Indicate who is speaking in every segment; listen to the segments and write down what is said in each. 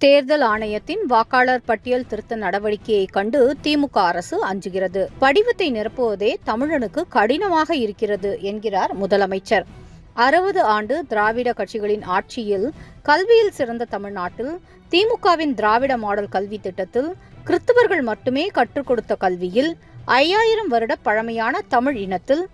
Speaker 1: தேர்தல் ஆணையத்தின் வாக்காளர் பட்டியல் திருத்த நடவடிக்கையை கண்டு திமுக அரசு அஞ்சுகிறது. படிவத்தை நிரப்புவதே தமிழனுக்கு கடினமாக இருக்கிறது என்கிறார் முதலமைச்சர். அறுபது ஆண்டு திராவிட கட்சிகளின் ஆட்சியில் கல்வியில் சிறந்த தமிழ்நாட்டில் திமுகவின் திராவிட மாடல் கல்வி திட்டத்தில் கிறிஸ்தவர்கள் மட்டுமே கற்றுக் கொடுத்த கல்வியில் ஐயாயிரம் வருட பழமையான தமிழ் இனத்தில்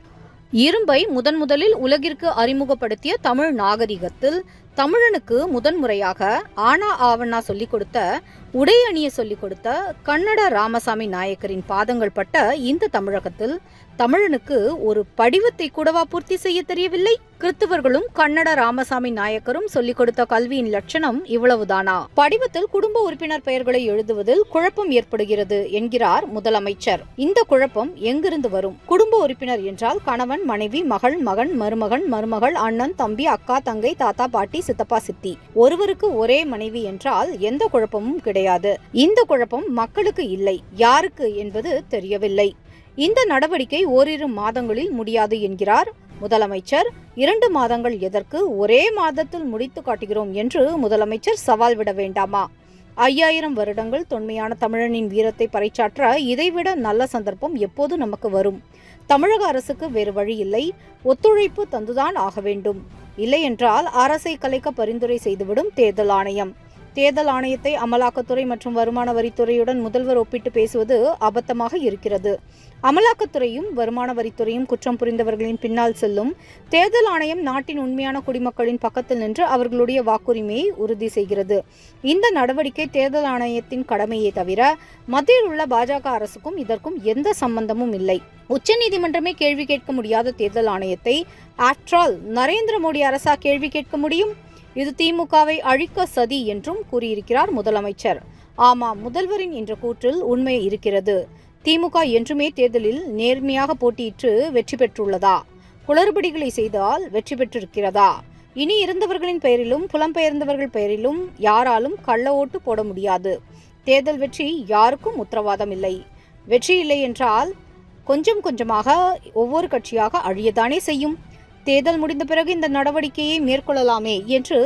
Speaker 1: இரும்பை முதன் முதலில் உலகிற்கு அறிமுகப்படுத்திய தமிழ் நாகரிகத்தில் தமிழனுக்கு முதன்முறையாக ஆனா ஆவண்ணா சொல்லிக் கொடுத்த உடை அணிய சொல்லிக் கொடுத்த கன்னட ராமசாமி நாயக்கரின் பாதங்கள் பட்ட இந்த தமிழகத்தில் தமிழனுக்கு ஒரு படிவத்தை கூடவா பூர்த்தி செய்ய தெரியவில்லை? கிறிஸ்தவர்களும் கன்னட ராமசாமி நாயக்கரும் சொல்லிக் கொடுத்த கல்வியின் லட்சணம் இவ்வளவுதானா? படிவத்தில் குடும்ப உறுப்பினர் பெயர்களை எழுதுவதில் குழப்பம் ஏற்படுகிறது என்கிறார் முதலமைச்சர். இந்த குழப்பம் எங்கிருந்து வரும்? குடும்ப உறுப்பினர் என்றால் கணவன் மனைவி மகள் மகன் மருமகன் மருமகள் அண்ணன் தம்பி அக்கா தங்கை தாத்தா பாட்டி சித்தப்பா சித்தி. ஒருவருக்கு ஒரே மனைவி என்றால் எந்த குழப்பமும் கிடையாது. இந்த குழப்பம் மக்களுக்கு இல்லை யாருக்கு என்பது தெரியவில்லை. இந்த நடவடிக்கை ஓரிரு மாதங்களில் முடியாது என்கிறார் முதலமைச்சர். இரண்டு மாதங்கள் எதற்கு ஒரே மாதத்தில் முடித்து காட்டுகிறோம் என்று முதலமைச்சர் சவால் விட வேண்டாமா? ஐயாயிரம் வருடங்கள் தொன்மையான தமிழனின் வீரத்தை பறைச்சாற்ற இதைவிட நல்ல சந்தர்ப்பம் எப்போது நமக்கு வரும்? தமிழக அரசுக்கு வேறு வழி இல்லை ஒத்துழைப்பு தந்துதான் ஆக வேண்டும். இல்லையென்றால் அரசை கலைக்க பரிந்துரை செய்துவிடும் தேர்தல் ஆணையம். தேர்தல் ஆணையத்தை அமலாக்கத்துறை மற்றும் வருமான வரித்துறையுடன் முதல்வர் ஒப்பிட்டு பேசுவது அபத்தமாக இருக்கிறது. அமலாக்கத்துறையும் வருமான வரித்துறையும் குற்றம் புரிந்தவர்களின் பின்னால் செல்லும். தேர்தல் ஆணையம் நாட்டின் உண்மையான குடிமக்களின் பக்கத்தில் நின்று அவர்களுடைய வாக்குரிமையை உறுதி செய்கிறது. இந்த நடவடிக்கை தேர்தல் ஆணையத்தின் கடமையே தவிர மத்தியில் உள்ள பாஜக அரசுக்கும் இதற்கும் எந்த சம்பந்தமும் இல்லை. உச்சநீதிமன்றமே கேள்வி கேட்க முடியாத தேர்தல் ஆணையத்தை ஆற்றால் நரேந்திர மோடி அரசா கேள்வி கேட்க முடியும்? இது திமுகவை அழிக்க சதி என்றும் கூறியிருக்கிறார் முதலமைச்சர். ஆமாம் முதல்வரின் என்ற கூற்றில் உண்மை இருக்கிறது. திமுக என்றுமே தேர்தலில் நேர்மையாக போட்டியிட்டு வெற்றி பெற்றுள்ளதா? குளறுபடிகளை செய்தால் வெற்றி பெற்றிருக்கிறதா? இனி இருந்தவர்களின் பெயரிலும் புலம்பெயர்ந்தவர்கள் பெயரிலும் யாராலும் கள்ள ஓட்டு போட முடியாது. தேர்தல் வெற்றி யாருக்கும் உத்தரவாதம் இல்லை வெற்றி இல்லை என்றால் கொஞ்சம் கொஞ்சமாக ஒவ்வொரு கட்சியாக அழியதானே செய்யும்? தேர்தல் முடிந்த பிறகு இந்த நடவடிக்கையை மேற்கொள்ளலாமே என்று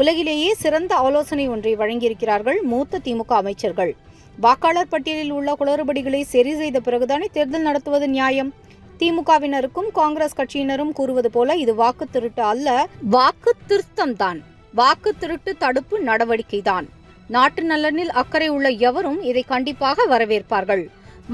Speaker 1: உலகிலேயே சிறந்த ஆலோசனை ஒன்றை வழங்கியிருக்கிறார்கள் மூத்த திமுக அமைச்சர்கள். வாக்காளர் பட்டியலில் உள்ள குளறுபடிகளை சரி செய்த பிறகுதானே தேர்தல் நடத்துவது நியாயம்? திமுகவினருக்கும் காங்கிரஸ் கட்சியினரும் கூறுவது போல இது வாக்கு திருட்டு அல்ல வாக்கு திருத்தம் தான் வாக்கு திருட்டு தடுப்பு நடவடிக்கை தான் நாட்டு நலனில் அக்கறை உள்ள எவரும் இதை கண்டிப்பாக வரவேற்பார்கள்.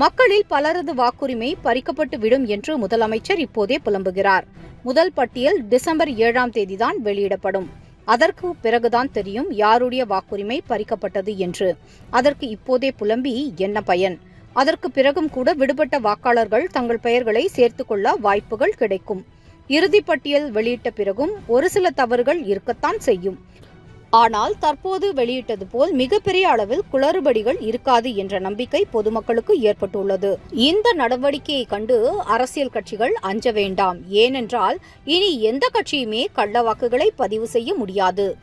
Speaker 1: மக்களில் பலரது வாக்குரிமை பறிக்கப்பட்டு விடும் என்று முதலமைச்சர் இப்போதே புலம்புகிறார். முதல் பட்டியல் டிசம்பர் ஏழாம் தேதிதான் வெளியிடப்படும். அதற்கு பிறகுதான் தெரியும் யாருடைய வாக்குரிமை பறிக்கப்பட்டது என்று. அதற்கு இப்போதே புலம்பி என்ன பயன்? அதற்கு பிறகும் கூட விடுபட்ட வாக்காளர்கள் தங்கள் பெயர்களை சேர்த்துக்கொள்ள வாய்ப்புகள் கிடைக்கும். இறுதிப்பட்டியல் வெளியிட்ட பிறகும் ஒரு சில தவறுகள் இருக்கத்தான் செய்யும். ஆனால் தற்போது வெளியிட்டது போல் மிகப்பெரிய அளவில் குளறுபடிகள் இருக்காது என்ற நம்பிக்கை பொதுமக்களுக்கு ஏற்பட்டுள்ளது. இந்த நடவடிக்கையை கண்டு அரசியல் கட்சிகள் அஞ்ச வேண்டாம். ஏனென்றால் இனி எந்த கட்சியுமே கள்ள வாக்குகளை பதிவு செய்ய முடியாது.